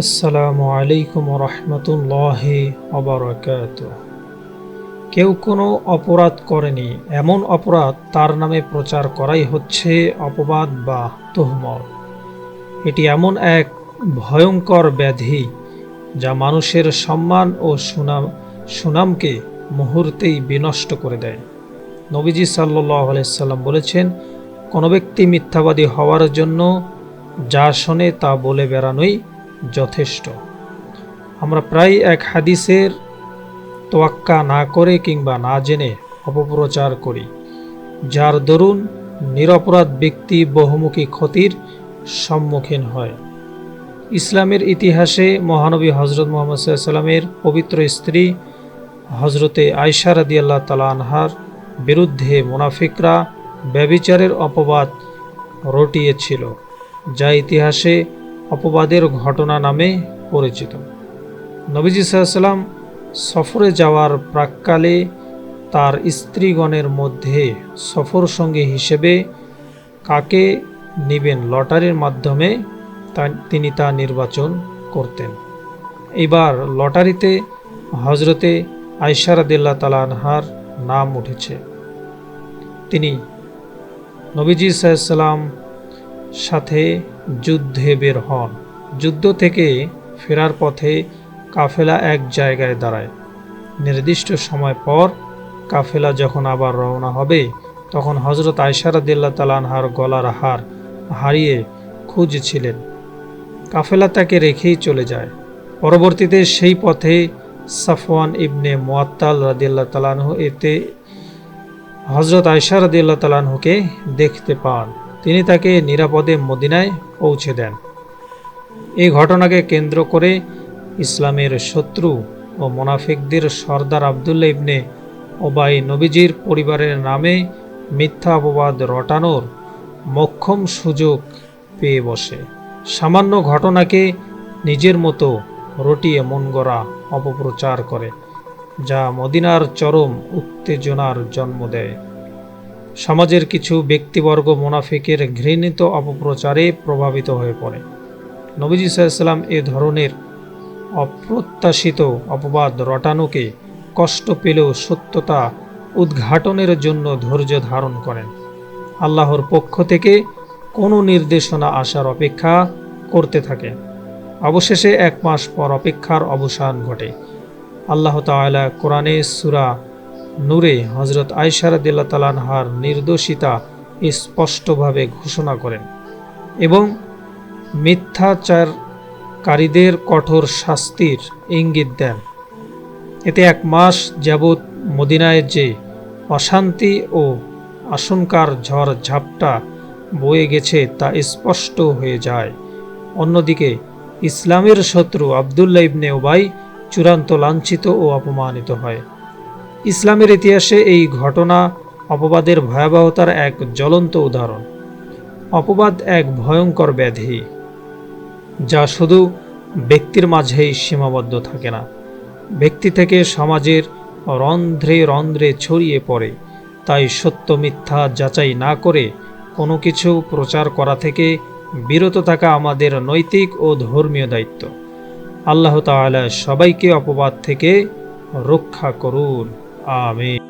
আসসালামু আলাইকুম রহমতুল্লাহ অবরাকাত কেউ কোনো অপরাধ করেনি, এমন অপরাধ তার নামে প্রচার করাই হচ্ছে অপবাদ বা তোহমত এটি এমন এক ভয়ঙ্কর ব্যাধি যা মানুষের সম্মান ও সুনাম, সুনামকে মুহূর্তেই বিনষ্ট করে দেয়। নবীজি সাল্লাহ আলাইসাল্লাম বলেছেন, কোনো ব্যক্তি মিথ্যাবাদী হওয়ার জন্য যা শোনে তা বলে বেড়ানোই যথেষ্ট। আমরা প্রায় এক হাদিসের তোয়াক্কা না করে কিংবা না জেনে অপপ্রচার করি, যার দরুন নিরপরাধ ব্যক্তি বহুমুখী ক্ষতির সম্মুখীন হয়। ইসলামের ইতিহাসে মহানবী হজরত মোহাম্মদ সাল্লামের পবিত্র স্ত্রী হজরতে আয়সা রাদিয়াল্লাহ তালা আনহার বিরুদ্ধে মুনাফিকরা ব্যবিচারের অপবাদ রটিয়েছিল, যা ইতিহাসে অপবাদের ঘটনা নামে পরিচিত। নবীজি সাল্লাম সফরে যাওয়ার প্রাককালে তার স্ত্রীগণের মধ্যে সফর সঙ্গী হিসেবে কাকে নিবেন লটারির মাধ্যমে তিনি তা নির্বাচন করতেন। এবার লটারিতে হজরতে আয়সারাদিল্লা তালানহার নাম উঠেছে। তিনি নবীজি সাল্লাম সাথে যুদ্ধে বের হন। যুদ্ধ থেকে ফেরার পথে কাফেলা এক জায়গায় দাঁড়ায়। নির্দিষ্ট সময় পর কাফেলা যখন আবার রওনা হবে, তখন হজরত আয়সারাদিল্লা তালানহার গলার হার হারিয়ে খুঁজছিলেন। কাফেলা তাকে রেখেই চলে যায়। পরবর্তীতে সেই পথে সাফওয়ান ইবনে মোয়াত্তাল রাদিল্লা তালানহ এতে হজরত আয়সা রাদিল্লা তালানহুকে দেখতে পান। তিনি তাকে নিরাপদে মদিনায় পৌঁছে দেন। এই ঘটনাকে কেন্দ্র করে ইসলামের শত্রু ও মোনাফিকদের সর্দার আবদুল্লা ইবনে ওবাই নবীজির পরিবারের নামে মিথ্যা অপবাদ রটানোর মক্ষম সুযোগ পেয়ে বসে। সামান্য ঘটনাকে নিজের মতো রটিয়ে মন গড়া অপপ্রচার করে, যা মদিনার চরম উত্তেজনার জন্ম দেয়। সমাজের কিছু ব্যক্তিবর্গ মোনাফিকের ঘৃণিত অপপ্রচারে প্রভাবিত হয়ে পড়ে। নবীজি সাল্লাম এ ধরনের অপ্রত্যাশিত অপবাদ রটানোকে কষ্ট পেলেও সত্যতা উদ্ঘাটনের জন্য ধৈর্য ধারণ করেন। আল্লাহর পক্ষ থেকে কোনো নির্দেশনা আসার অপেক্ষা করতে থাকে। অবশেষে এক মাস পর অপেক্ষার অবসান ঘটে। আল্লাহ তাআলা কোরআনে সুরা নূরে হজরত আয়সারদিল্লা তালানহার নির্দোষিতা স্পষ্টভাবে ঘোষণা করেন এবং মিথ্যাচারকারীদের কঠোর শাস্তির ইঙ্গিত দেন। এতে এক মাস যাবৎ মদিনায় যে অশান্তি ও আশঙ্কার ঝড় ঝাপটা বয়ে গেছে তা স্পষ্ট হয়ে যায়। অন্যদিকে ইসলামের শত্রু আবদুল্লা ইবনে ওবাই চূড়ান্ত লাঞ্ছিত ও অপমানিত হয়। ইসলামের ইতিহাসে এই ঘটনা অপবাদের ভয়াবহতার এক জ্বলন্ত উদাহরণ। অপবাদ এক ভয়ঙ্কর ব্যাধি, যা শুধু ব্যক্তির মাঝেই সীমাবদ্ধ থাকে না। ব্যক্তি থেকে সমাজের রন্ধ্রে রন্ধ্রে ছড়িয়ে পড়ে, তাই সত্য মিথ্যা যাচাই না করে কোনো কিছু প্রচার করা থেকে বিরত থাকা আমাদের নৈতিক ও ধর্মীয় দায়িত্ব। আল্লাহ তাআলা সবাইকে অপবাদ থেকে রক্ষা করুন। Amén.